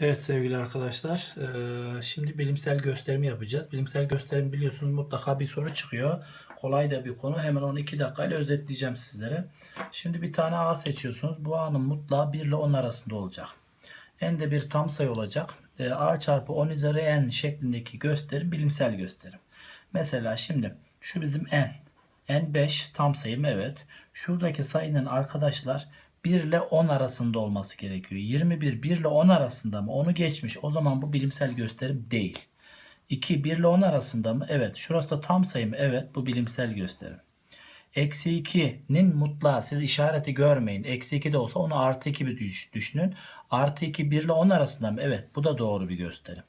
Evet sevgili arkadaşlar, eee, şimdi bilimsel gösterimi yapacağız. Bilimsel gösterim biliyorsunuz mutlaka bir soru çıkıyor. Kolay da bir konu. Hemen onu 2 dakikayla özetleyeceğim sizlere. Şimdi bir tane A seçiyorsunuz. Bu A'nın mutlaka 1 ile 10 arasında olacak. N de bir tam sayı olacak. Eee, A çarpı 10 üzeri N şeklindeki gösterim bilimsel gösterim. Mesela şimdi şu bizim N. N5 tam sayı mı? Evet. Şuradaki sayının arkadaşlar 1 ile 10 arasında olması gerekiyor. 21 1 ile 10 arasında mı? Onu geçmiş. O zaman bu bilimsel gösterim değil. 2 1 ile 10 arasında mı? Evet. Şurası da tam sayı mı? Evet. Bu bilimsel gösterim. Eksi 2'nin mutlağı siz işareti görmeyin. Eksi 2 de olsa onu artı 2 bir düş- düşünün. Artı 2 1 ile 10 arasında mı? Evet. Bu da doğru bir gösterim.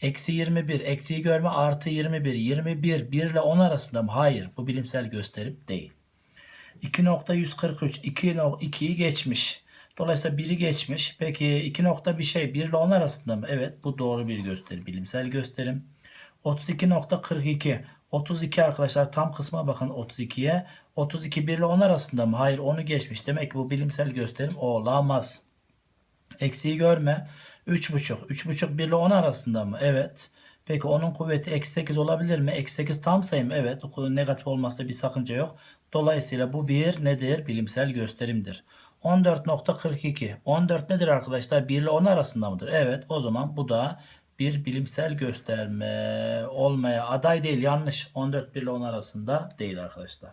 Eksi 21. Eksiyi görme artı 21. 21 1 ile 10 arasında mı? Hayır. Bu bilimsel gösterim değil. 2.143 2 2'yi geçmiş. Dolayısıyla 1'i geçmiş. Peki 2 nokta bir şey 1 ile 10 arasında mı? Evet bu doğru bir gösterim. Bilimsel gösterim. 32.42 32 arkadaşlar tam kısma bakın 32'ye. 32 1 ile 10 arasında mı? Hayır onu geçmiş. Demek ki bu bilimsel gösterim olamaz. Eksiği görme. 3.5. 3.5 1 ile 10 arasında mı? Evet. Peki onun kuvveti eksi 8 olabilir mi? Eksi 8 tam sayı mı? Evet. Negatif olmasında bir sakınca yok. Dolayısıyla bu bir nedir? Bilimsel gösterimdir. 14.42. 14 nedir arkadaşlar? 1 ile 10 arasında mıdır? Evet. O zaman bu da bir bilimsel gösterme olmaya aday değil. Yanlış. 14 1 ile 10 arasında değil arkadaşlar.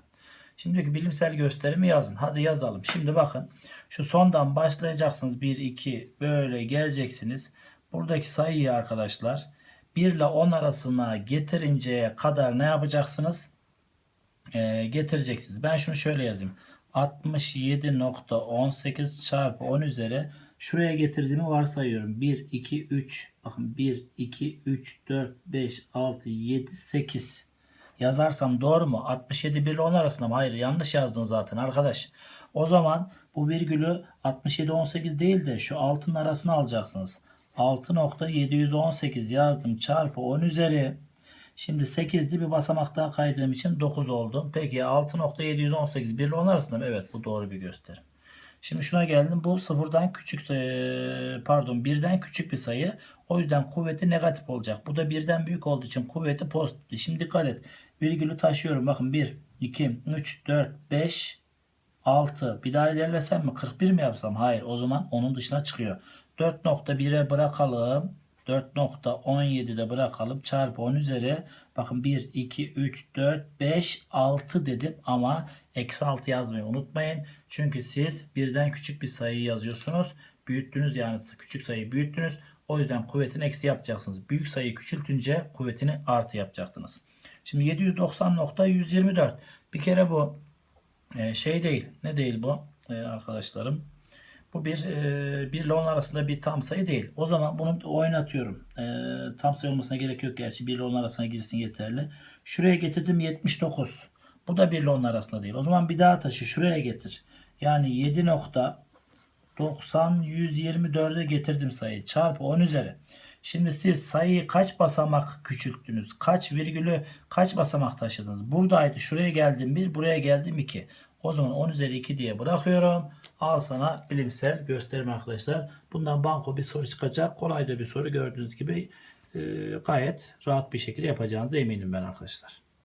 Şimdiki bilimsel gösterimi yazın. Hadi yazalım. Şimdi bakın. Şu sondan başlayacaksınız. 1, 2 böyle geleceksiniz. Buradaki sayıyı arkadaşlar 1 ile 10 arasına getirinceye kadar ne yapacaksınız? Ee, getireceksiniz. Ben şunu şöyle yazayım. 67.18 çarpı 10 üzeri şuraya getirdiğimi varsayıyorum. 1, 2, 3 bakın 1, 2, 3, 4, 5, 6, 7, 8 yazarsam doğru mu? 67 1 ile 10 arasında mı? Hayır yanlış yazdın zaten arkadaş. O zaman bu virgülü 67 18 değil de şu altın arasına alacaksınız. 6.718 yazdım çarpı 10 üzeri. Şimdi 8'li bir basamak daha kaydığım için 9 oldu. Peki 6.718 1 ile 10 arasında mı? Evet bu doğru bir gösterim. Şimdi şuna geldim. Bu sıfırdan küçük pardon birden küçük bir sayı. O yüzden kuvveti negatif olacak. Bu da birden büyük olduğu için kuvveti pozitif. Şimdi dikkat et. Virgülü taşıyorum. Bakın 1, 2, 3, 4, 5, 6. Bir daha ilerlesem mi? 41 mi yapsam? Hayır. O zaman onun dışına çıkıyor. 4.1'e bırakalım. 4.17'de bırakalım. Çarpı 10 üzeri. Bakın 1, 2, 3, 4, 5, 6 dedim. Ama eksi 6 yazmayı unutmayın. Çünkü siz birden küçük bir sayıyı yazıyorsunuz. Büyüttünüz yani küçük sayıyı büyüttünüz. O yüzden kuvvetini eksi yapacaksınız. Büyük sayıyı küçültünce kuvvetini artı yapacaksınız. Şimdi 790.124. Bir kere bu e, şey değil. Ne değil bu e, arkadaşlarım? Bu bir e, 1 ile 10 arasında bir tam sayı değil. O zaman bunu oynatıyorum. E, tam sayı olmasına gerek yok gerçi. 1 ile 10 arasına girsin yeterli. Şuraya getirdim 79. Bu da 1 ile 10 arasında değil. O zaman bir daha taşı şuraya getir. Yani 7 nokta 90 124'e getirdim sayıyı. Çarpı 10 üzeri. Şimdi siz sayıyı kaç basamak küçülttünüz? Kaç virgülü kaç basamak taşıdınız? Buradaydı. Şuraya geldim 1, buraya geldim 2. O zaman 10 üzeri 2 diye bırakıyorum. Al sana bilimsel gösterim arkadaşlar. Bundan banko bir soru çıkacak. Kolay da bir soru gördüğünüz gibi e, gayet rahat bir şekilde yapacağınıza eminim ben arkadaşlar.